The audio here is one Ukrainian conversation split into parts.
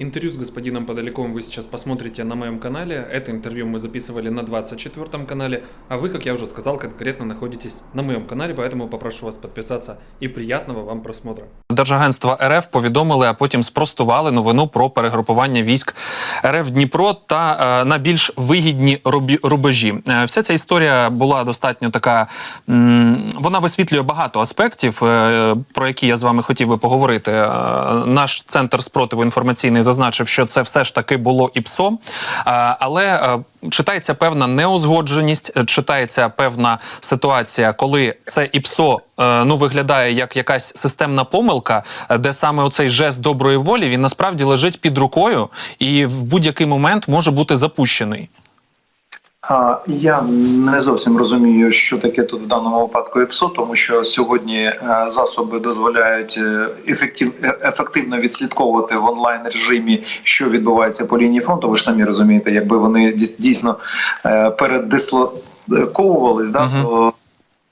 Интервью с господином Подаляковым вы сейчас посмотрите на моем канале. Это интервью мы записывали на 24 канале, а вы, как я уже сказал, конкретно находитесь на моем канале, поэтому попрошу вас подписаться и приятного вам просмотра. Держагентства РФ повідомили, а потім спростували новину про перегрупування військ РФ Дніпро та е, на більш вигідні рубі- рубежі. Е, вся ця історія була достатньо така. м, вона висвітлює багато аспектів, е, про які я з вами хотів би поговорити. Е, наш центр спротиву інформаційний зазначив, що це все ж таки було ІПСО, псо, але е, читається певна неузгодженість, е, читається певна ситуація, коли це ІПСО е, ну виглядає як якась системна помилка, е, де саме оцей жест доброї волі він насправді лежить під рукою і в будь-який момент може бути запущений. А, Я не зовсім розумію, що таке тут в даному випадку ІПСО, тому що сьогодні е, засоби дозволяють е, ефектив, е, ефективно відслідковувати в онлайн режимі, що відбувається по лінії фронту. Ви ж самі розумієте, якби вони дійс- дійсно передислоковувались, да, Мгм. то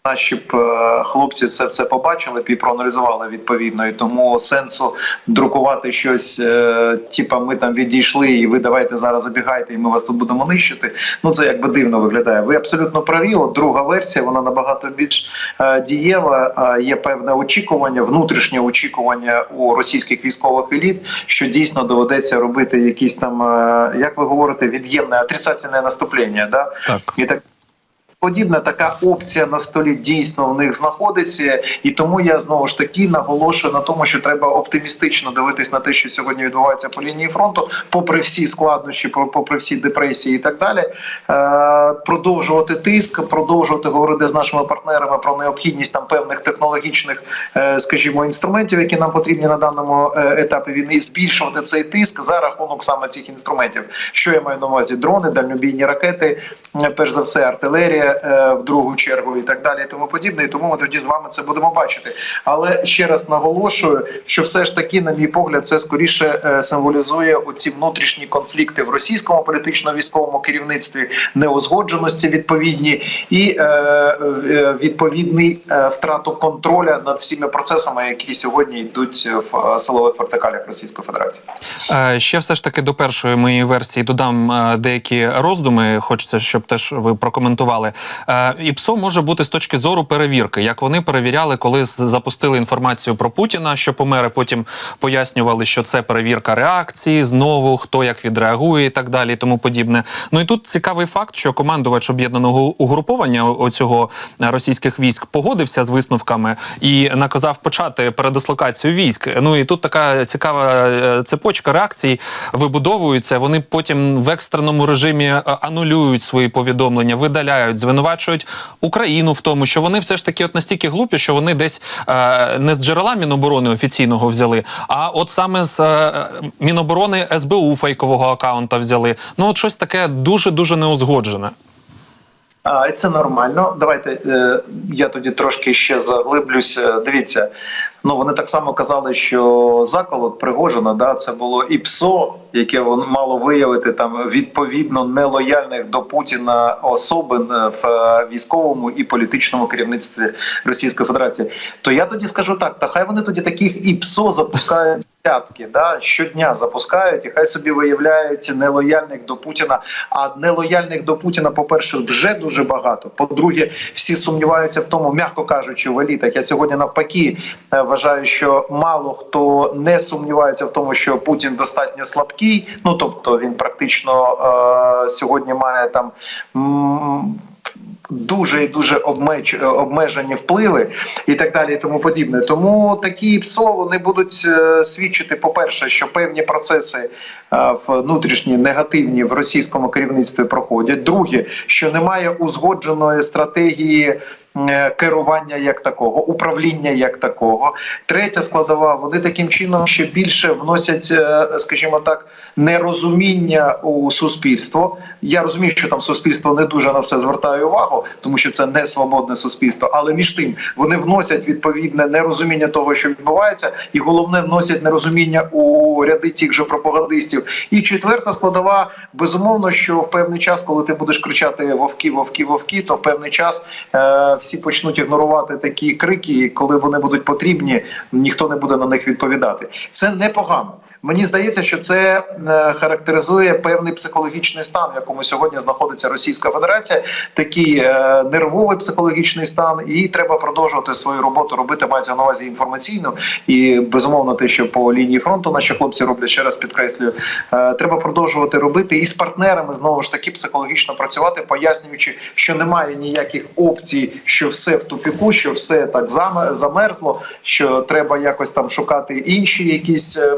наші е, хлопці це все побачили і проаналізували відповідно. І тому сенсу друкувати щось, е, типа ми там відійшли, і ви давайте зараз забігайте, і ми вас тут будемо нищити. Ну це якби дивно виглядає. Ви абсолютно праві. От друга версія, вона набагато більш е, дієва. Є певне очікування, внутрішнє очікування у російських військових еліт, що дійсно доведеться робити якісь там, як ви говорите, від'ємне отрицательне наступлення. Да? Так. І так подібна така опція на столі дійсно в них знаходиться, і тому я знову ж таки наголошую на тому, що треба оптимістично дивитись на те, що сьогодні відбувається по лінії фронту, попри всі складнощі, по- попри всі депресії і так далі. Е, продовжувати тиск, продовжувати говорити з нашими партнерами про необхідність там певних технологічних, е, скажімо, інструментів, які нам потрібні на даному е, етапі війни, і збільшувати цей тиск за рахунок саме цих інструментів. Що я маю на увазі? Дрони, дальнобійні ракети, перш за все, артилерія е, в другу чергу і так далі, і тому подібне. І тому ми тоді з вами це будемо бачити. Але ще раз наголошую, що все ж таки, на мій погляд, це скоріше е, символізує оці внутрішні конфлікти в російському політично-військовому керівництві, неузгодженості відповідні і е, відповідний втрату контроля над всіми процесами, які сьогодні йдуть в силових вертикалях Російської Федерації. Ще все ж таки до першої моєї версії додам деякі роздуми. Хочеться, щоб теж ви прокоментували. Е, ІПСО може бути з точки зору перевірки, як вони перевіряли, коли запустили інформацію про Путіна, що помер, потім пояснювали, що це перевірка реакції, знову хто як відреагує і так далі, і тому подібне. Ну і тут цікавий факт, що командувач об'єднаного угруповання оцього е, російських військ погодився з висновками і наказав почати передислокацію військ. Ну і тут така цікава е, цепочка реакцій вибудовується. Вони потім в екстреному режимі анулюють свої повідомлення, видаляють, звинувачують Україну в тому, що вони все ж таки от настільки глупі, що вони десь е, не з джерела Міноборони офіційного взяли, а от саме з е, Міноборони СБУ фейкового акаунта взяли. Ну от щось таке дуже дуже неузгоджене. А, це нормально. Давайте е, я тоді трошки ще заглиблюся. Дивіться, ну вони так само казали, що заколот Пригожина, да, це було і ПСО, яке воно мало виявити там відповідно нелояльних до Путіна особин в е, військовому і політичному керівництві Російської Федерації. То я тоді скажу так: та хай вони тоді таких і ПСО запускають. Десятки, да, щодня запускають і хай собі виявляють нелояльних до Путіна. А нелояльних до Путіна, по-перше, вже дуже багато. По-друге, всі сумніваються в тому, м'яко кажучи, в елітах. Я сьогодні навпаки е, вважаю, що мало хто не сумнівається в тому, що Путін достатньо слабкий. Ну тобто він практично е, сьогодні має там. Дуже і дуже обмеч, обмежені впливи і так далі, і тому подібне. Тому такі ПСО вони будуть е, свідчити, по-перше, що певні процеси е, внутрішні негативні в російському керівництві проходять. Друге, що немає узгодженої стратегії. Е, Керування як такого, управління як такого. Третя складова, вони таким чином ще більше вносять, е, скажімо так, нерозуміння у суспільство. Я розумію, що там суспільство не дуже на все звертає увагу, тому що це не свободне суспільство. Але між тим вони вносять відповідне нерозуміння того, що відбувається, і головне вносять нерозуміння у ряди тих же пропагандистів. І четверта складова, безумовно, що в певний час, коли ти будеш кричати вовки, вовки, вовки, то в певний час е, всі почнуть ігнорувати такі крики, коли вони будуть потрібні, ніхто не буде на них відповідати. Це непогано. Мені здається, що це е, характеризує певний психологічний стан, в якому сьогодні знаходиться Російська Федерація, такий е, нервовий психологічний стан, і треба продовжувати свою роботу робити мається на увазі інформаційну і безумовно те, що по лінії фронту наші хлопці роблять ще раз підкреслюю. е, Треба продовжувати робити і з партнерами знову ж таки психологічно працювати, пояснюючи, що немає ніяких опцій, що все в тупіку, що все так зам- замерзло, що треба якось там шукати інші якісь е,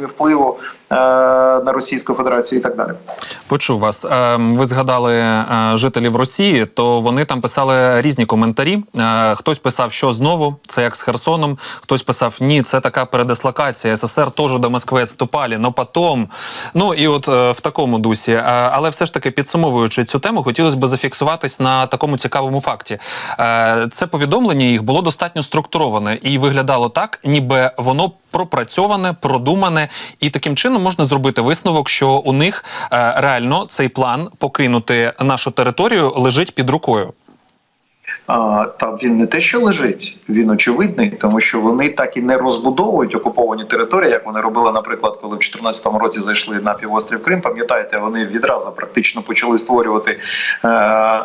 механізми впливу на Російську Федерацію і так далі. Почув вас. Е, Ви згадали е, жителів Росії, то вони там писали різні коментарі. Е, Хтось писав, що знову це як з Херсоном. Хтось писав, ні, це така передислокація. СССР теж до Москви відступали, но потом. Ну і от е, в такому дусі. Е, Але все ж таки підсумовуючи цю тему, хотілося б зафіксуватись на такому цікавому факті. Е, Це повідомлення їх було достатньо структуроване і виглядало так, ніби воно пропрацьоване, продумане, і таким чином можна зробити висновок, що у них е, реально цей план покинути нашу територію лежить під рукою. А, та він не те, що лежить, він очевидний, тому що вони так і не розбудовують окуповані території, як вони робили, наприклад, коли в 2014 році зайшли на півострів Крим. Пам'ятаєте, вони відразу практично почали створювати е,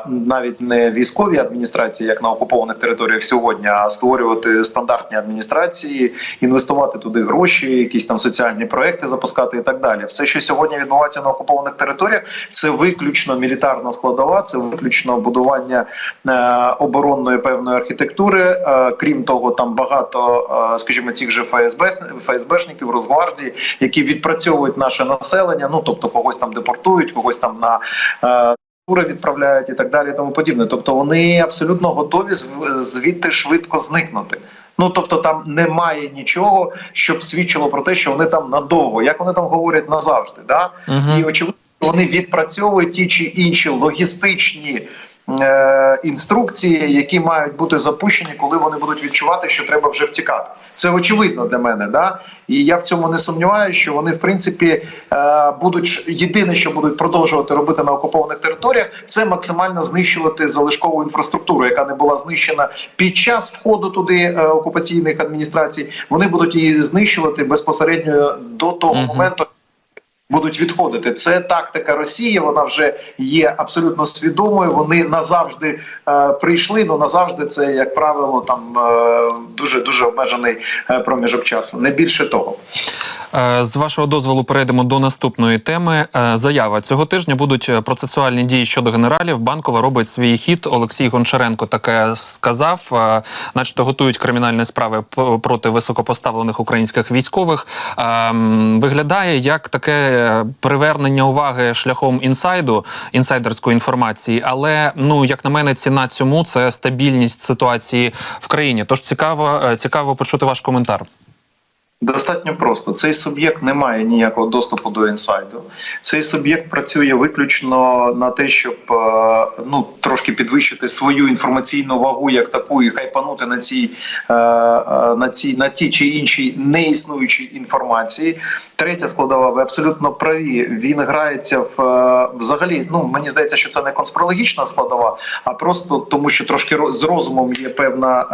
навіть не військові адміністрації, як на окупованих територіях сьогодні, а створювати стандартні адміністрації, інвестувати туди гроші, якісь там соціальні проекти запускати і так далі. Все, що сьогодні відбувається на окупованих територіях, це виключно мілітарна складова, це виключно будування е, оборонної певної архітектури. Е, Крім того, там багато, е, скажімо, тих же ФСБ, ФСБшників, Росгвардії, які відпрацьовують наше населення. Ну тобто когось там депортують, когось там на е, тури відправляють і так далі, і тому подібне. Тобто вони абсолютно готові звідти швидко зникнути. Ну тобто там немає нічого, щоб свідчило про те, що вони там надовго, як вони там говорять назавжди. Да? Мгм. І очевидно, вони відпрацьовують ті чи інші логістичні. Е, Інструкції, які мають бути запущені, коли вони будуть відчувати, що треба вже втікати, це очевидно для мене. Да? І я в цьому не сумніваюся, що вони в принципі е, будуть єдине, що будуть продовжувати робити на окупованих територіях, це максимально знищувати залишкову інфраструктуру, яка не була знищена під час входу туди е, окупаційних адміністрацій. Вони будуть її знищувати безпосередньо до того Мгм. моменту. Будуть відходити. Це тактика Росії. Вона вже є абсолютно свідомою. Вони назавжди е, прийшли. Ну назавжди це, як правило, там е, дуже дуже обмежений е, проміжок часу. Не більше того. Е, З вашого дозволу перейдемо до наступної теми. Е, Заява цього тижня будуть процесуальні дії щодо генералів. Банкова робить свій хід. Олексій Гончаренко таке сказав, начебто готують кримінальні справи проти високопоставлених українських військових. Е, Виглядає як таке е, привернення уваги шляхом інсайду, інсайдерської інформації. Але ну як на мене, ціна цьому це стабільність ситуації в країні. Тож цікаво, е, цікаво почути ваш коментар. Достатньо просто. Цей суб'єкт не має ніякого доступу до інсайду. Цей суб'єкт працює виключно на те, щоб е, ну трошки підвищити свою інформаційну вагу як таку і хайпанути на цій е, е, на цій на ті чи іншій неіснуючій інформації. Третя складова, ви абсолютно праві. Він грається в взагалі. Ну мені здається, що це не конспірологічна складова, а просто тому, що трошки з розумом є певна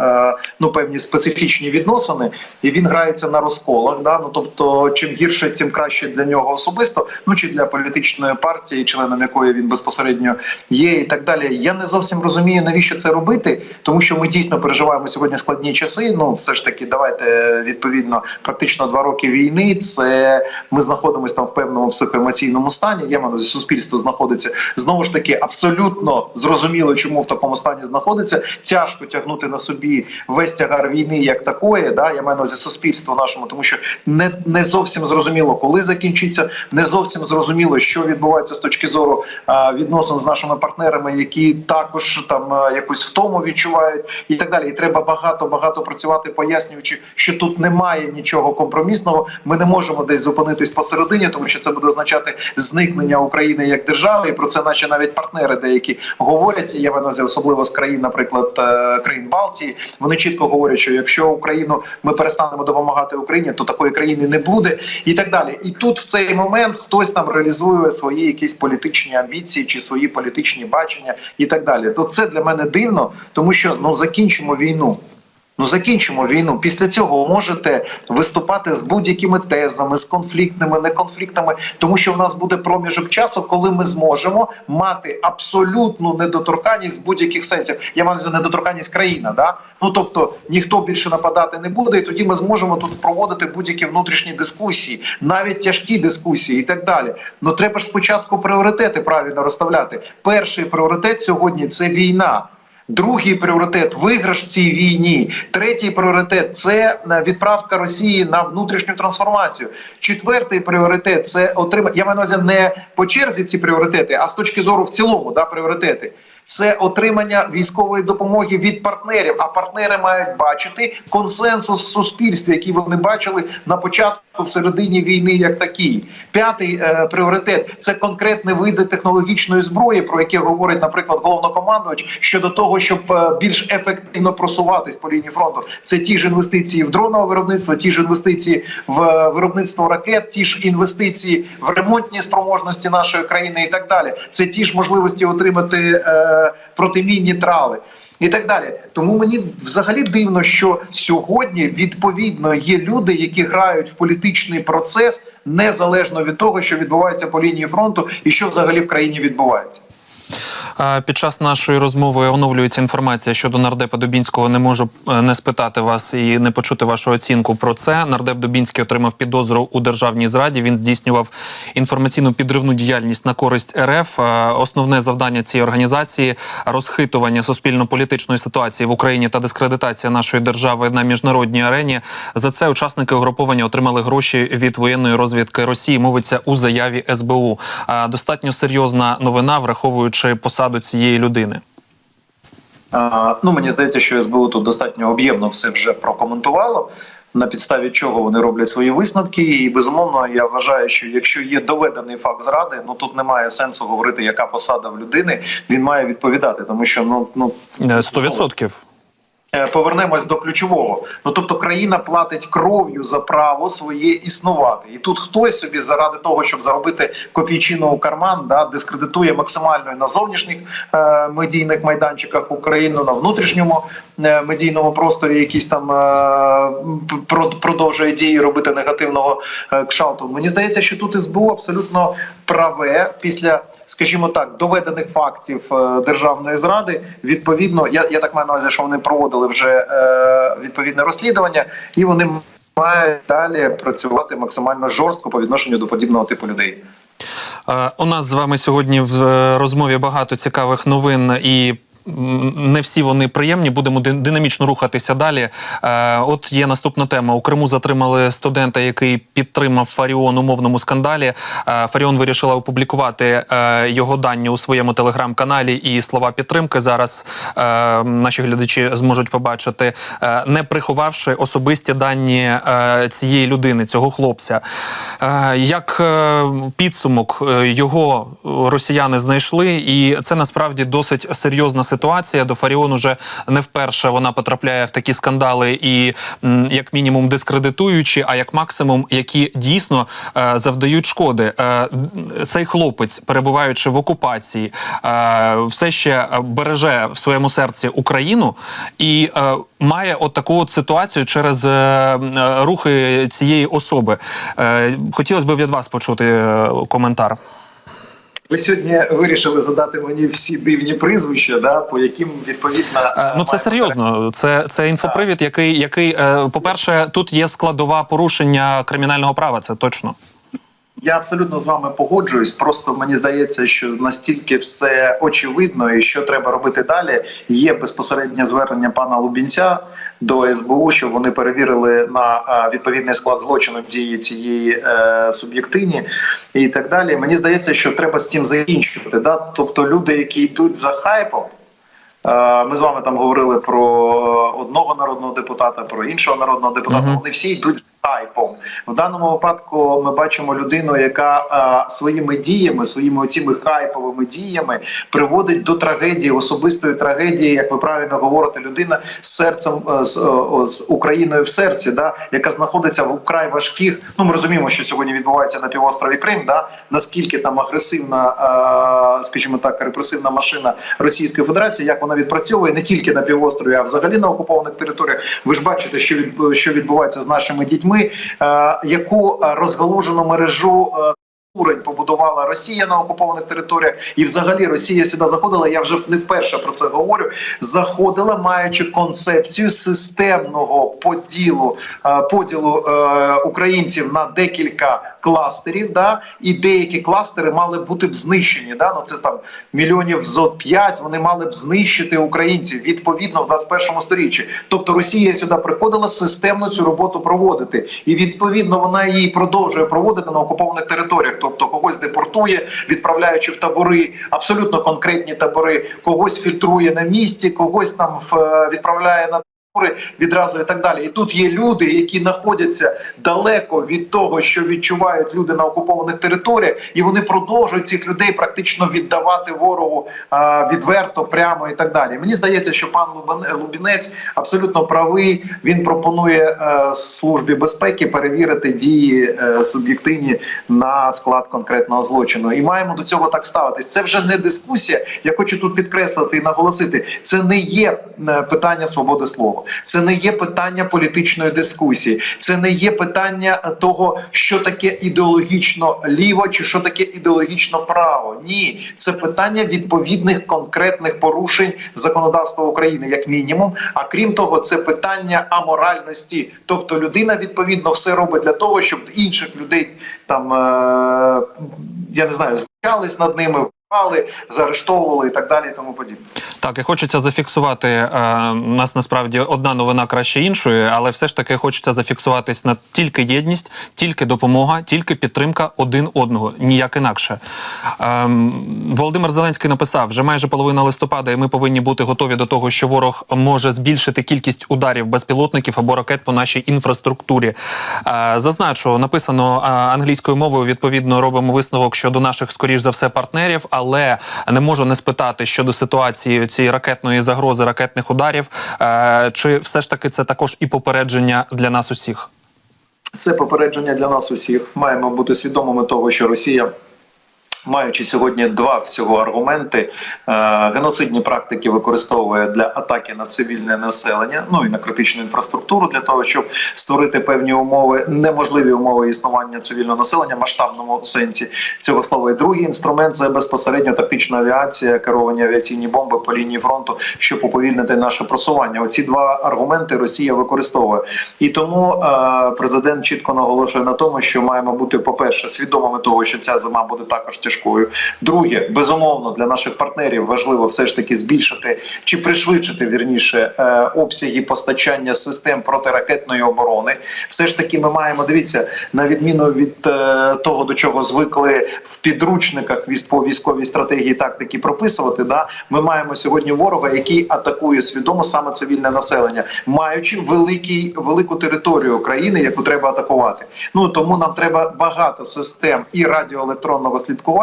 ну певні специфічні відносини, і він грається на розколах. Да? Ну тобто, чим гірше, тим краще для нього особисто, ну чи для політичної партії, членом якої він безпосередньо є, і так далі. Я не зовсім розумію, навіщо це робити, тому що ми дійсно переживаємо сьогодні складні часи. Ну, все ж таки, давайте відповідно, практично два роки війни. Це ми знаходимося там в певному психоемоційному стані. Я маю суспільство знаходиться знову ж таки абсолютно зрозуміло, чому в такому стані знаходиться. Тяжко тягнути на собі весь тягар війни як такої. Да, я маю на увазі суспільство нашому, тому що не, не зовсім зрозуміло, коли закінчиться, не зовсім зрозуміло, що відбувається з точки зору а, відносин з нашими партнерами, які також там а, якусь втому відчувають, і так далі. І треба багато багато працювати, пояснюючи, що тут немає нічого компромісного. Ми не можемо десь зупинитись посередині, тому що це буде означати зникнення України як держави. І про це наші навіть партнери деякі говорять. Я на особливо з країн, наприклад, е, країн Балтії. Вони чітко говорять, що якщо Україну ми перестанемо допомагати Україні, то такої країни не буде, і так далі. І тут в цей момент хтось там реалізує свої якісь політичні амбіції чи свої політичні бачення, і так далі. То це для мене дивно, тому що ну закінчимо війну. Ну закінчимо війну. Після цього можете виступати з будь-якими тезами, з конфліктними, неконфліктними, тому що в нас буде проміжок часу, коли ми зможемо мати абсолютну недоторканність з будь-яких сенсів. Я маю недоторканність країна. Да? Ну тобто ніхто більше нападати не буде, і тоді ми зможемо тут проводити будь-які внутрішні дискусії, навіть тяжкі дискусії і так далі. Ну треба ж спочатку пріоритети правильно розставляти. Перший пріоритет сьогодні це війна. Другий пріоритет виграш в цій війні. Третій пріоритет це е, відправка Росії на внутрішню трансформацію. Четвертий пріоритет це отримання. Я маю на увазі не по черзі ці пріоритети, а з точки зору в цілому, да, пріоритети. Це отримання військової допомоги від партнерів. А партнери мають бачити консенсус в суспільстві, який вони бачили на початку в середині війни, як такий. П'ятий е, пріоритет це конкретні види технологічної зброї, про які говорить, наприклад, головнокомандувач щодо того, щоб е, більш ефективно просуватись по лінії фронту. Це ті ж інвестиції в дронове виробництво, ті ж інвестиції в е, виробництво ракет, ті ж інвестиції в ремонтні спроможності нашої країни і так далі. Це ті ж можливості отримати е, протимінні трали. І так далі, тому мені взагалі дивно, що сьогодні відповідно є люди, які грають в політичний процес незалежно від того, що відбувається по лінії фронту, і що взагалі в країні відбувається. Під час нашої розмови оновлюється інформація щодо нардепа Дубінського. Не можу е, не спитати вас і не почути вашу оцінку про це. Нардеп Дубінський отримав підозру у державній зраді. Він здійснював інформаційну підривну діяльність на користь РФ. Е, Основне завдання цієї організації розхитування суспільно-політичної ситуації в Україні та дискредитація нашої держави на міжнародній арені. За це учасники угруповання отримали гроші від воєнної розвідки Росії. Мовиться у заяві СБУ. Е, Достатньо серйозна новина, враховуючи посаду цієї людини. Ну мені здається, що СБУ тут достатньо об'ємно все вже прокоментувало. На підставі чого вони роблять свої висновки, і безумовно я вважаю, що якщо є доведений факт зради, ну тут немає сенсу говорити, яка посада в людини. Він має відповідати, тому що ну ну Сто відсотків. Е, Повернемось до ключового. Ну тобто, країна платить кров'ю за право своє існувати, і тут хтось собі заради того, щоб заробити копійчину у карман, да дискредитує максимально на зовнішніх е, медійних майданчиках Україну на внутрішньому е, медійному просторі, якісь там е, продовжує дії робити негативного е, кшалту. Мені здається, що тут СБУ абсолютно праве після. Скажімо так, доведених фактів е, державної зради. Відповідно, я, я так маю на увазі, що вони проводили вже е, відповідне розслідування, і вони мають далі працювати максимально жорстко по відношенню до подібного типу людей. Е, У нас з вами сьогодні в розмові багато цікавих новин і. Не всі вони приємні, будемо динамічно рухатися далі. Е, от є наступна тема. У Криму затримали студента, який підтримав Фаріон у мовному скандалі. Е, Фаріон вирішила опублікувати е, його дані у своєму телеграм-каналі і слова підтримки. Зараз наші глядачі зможуть побачити, не приховавши особисті дані цієї людини, цього хлопця. Як підсумок його росіяни знайшли, і це насправді досить серйозна. До Фаріон уже не вперше вона потрапляє в такі скандали, і як мінімум дискредитуючі, а як максимум, які дійсно е, завдають шкоди. Е, Цей хлопець, перебуваючи в окупації, е, все ще береже в своєму серці Україну і має от таку от ситуацію через рухи цієї особи. Хотілося б від вас почути коментар. Ви сьогодні вирішили задати мені всі дивні прізвища, да, по яким відповідно Е, Ну це серйозно. Це, це інфопривід, який, який е, по-перше, тут є складова порушення кримінального права. Це точно. Я абсолютно з вами погоджуюсь. Просто мені здається, що настільки все очевидно, і що треба робити далі. Є безпосереднє звернення пана Лубінця до СБУ, щоб вони перевірили на е, відповідний склад злочину дії цієї е, суб'єктині і так далі. Мені здається, що треба з цим закінчувати. Да? Тобто люди, які йдуть за хайпом. Е, Ми з вами там говорили про одного народного депутата, про іншого народного депутата. Мгм. Вони всі йдуть за хайпом. В даному випадку ми бачимо людину, яка а, своїми діями, своїми цими хайповими діями приводить до трагедії, особистої трагедії, як ви правильно говорите, людина з серцем е, з, е, з Україною в серці, да, яка знаходиться в вкрай важких. Ну ми розуміємо, що сьогодні відбувається на півострові Крим. Да, наскільки там агресивна, е, скажімо так, репресивна машина Російської Федерації, як вона відпрацьовує не тільки на півострові, а взагалі на окупованих територіях. Ви ж бачите, що від що відбувається з нашими дітьми, е, яку е, розгалужену мережу. е, Урень побудувала Росія на окупованих територіях, і взагалі Росія сюди заходила. Я вже не вперше про це говорю. Заходила, маючи концепцію системного поділу поділу українців на декілька кластерів. Да, і деякі кластери мали бути б знищені. Да, ну це там мільйонів зо 5, Вони мали б знищити українців відповідно в 21 сторіччі. Тобто Росія сюди приходила системно цю роботу проводити, і відповідно вона її продовжує проводити на окупованих територіях. Тобто когось депортує, відправляючи в табори, абсолютно конкретні табори, когось фільтрує на місці, когось там е, відправляє на відразу і так далі. І тут є люди, які знаходяться далеко від того, що відчувають люди на окупованих територіях, і вони продовжують цих людей практично віддавати ворогу а, відверто, прямо і так далі. Мені здається, що пан Лубінець абсолютно правий. Він пропонує е, службі безпеки перевірити дії е, суб'єктивні на склад конкретного злочину. І маємо до цього так ставитись. Це вже не дискусія. Я хочу тут підкреслити і наголосити. Це не є е, питання свободи слова, це не є питання політичної дискусії, це не є питання того, що таке ідеологічно ліво чи що таке ідеологічно право. Ні, це питання відповідних конкретних порушень законодавства України, як мінімум. А крім того, це питання аморальності. Тобто людина відповідно все робить для того, щоб інших людей там е- я не знаю, знущались над ними, вбивали, заарештовували і так далі, і тому подібне. Так, і хочеться зафіксувати. Е, у нас насправді одна новина краще іншої, але все ж таки хочеться зафіксуватись на тільки єдність, тільки допомога, тільки підтримка один одного, ніяк інакше. Ем, Володимир Зеленський написав: вже майже половина листопада, і ми повинні бути готові до того, що ворог може збільшити кількість ударів безпілотників або ракет по нашій інфраструктурі. Е, зазначу, написано е, англійською мовою. Відповідно, робимо висновок щодо наших, скоріш за все, партнерів, але не можу не спитати щодо ситуації цієї ракетної загрози, ракетних ударів. Е, чи все ж таки це також і попередження для нас усіх? Це попередження для нас усіх. Маємо бути свідомими того, що Росія. Маючи сьогодні два всього аргументи, е, геноцидні практики використовує для атаки на цивільне населення, ну і на критичну інфраструктуру для того, щоб створити певні умови, неможливі умови існування цивільного населення в масштабному сенсі цього слова. І другий інструмент це безпосередньо тактична авіація, керовані авіаційні бомби по лінії фронту, щоб уповільнити наше просування. Оці два аргументи Росія використовує, і тому е, президент чітко наголошує на тому, що маємо бути, по перше, свідомими того, що ця зима буде також тяжкою. Друге, безумовно, для наших партнерів важливо все ж таки збільшити чи пришвидшити вірніше е, обсяги постачання систем протиракетної оборони. Все ж таки, ми маємо дивіться на відміну від е, того, до чого звикли в підручниках по військовій стратегії тактики прописувати. Да, ми маємо сьогодні ворога, який атакує свідомо саме цивільне населення, маючи великий велику територію України, яку треба атакувати. Ну тому нам треба багато систем і радіоелектронного слідкування.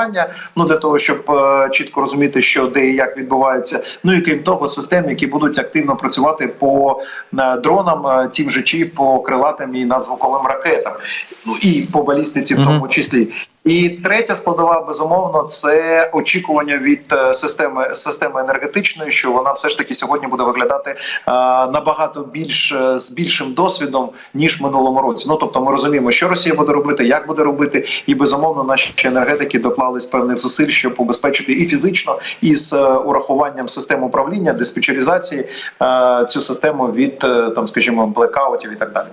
Ну для того, щоб е, чітко розуміти, що де і як відбувається. Ну і крім того, систем, які будуть активно працювати по е, дронам, е, тим же чи по крилатим і надзвуковим ракетам, ну і по балістиці, в тому числі. І третя складова безумовно це очікування від е, системи системи енергетичної, що вона все ж таки сьогодні буде виглядати е, набагато більш е, з більшим досвідом ніж в минулому році. Ну тобто, ми розуміємо, що Росія буде робити, як буде робити, і безумовно наші енергетики доклались певних зусиль, щоб убезпечити і фізично, і з урахуванням систем управління, диспетчеризації е, цю систему від там, скажімо, блекаутів і так далі.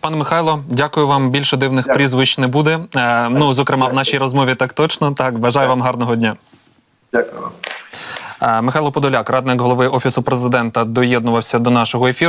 Пане Михайло, дякую вам. Більше дивних Дякую. прізвищ не буде. Е, Ну, зокрема, в нашій розмові так точно. Так, бажаю вам гарного дня. Дякую. вам. Е, Михайло Подоляк, радник голови офісу президента, доєднувався до нашого ефіру.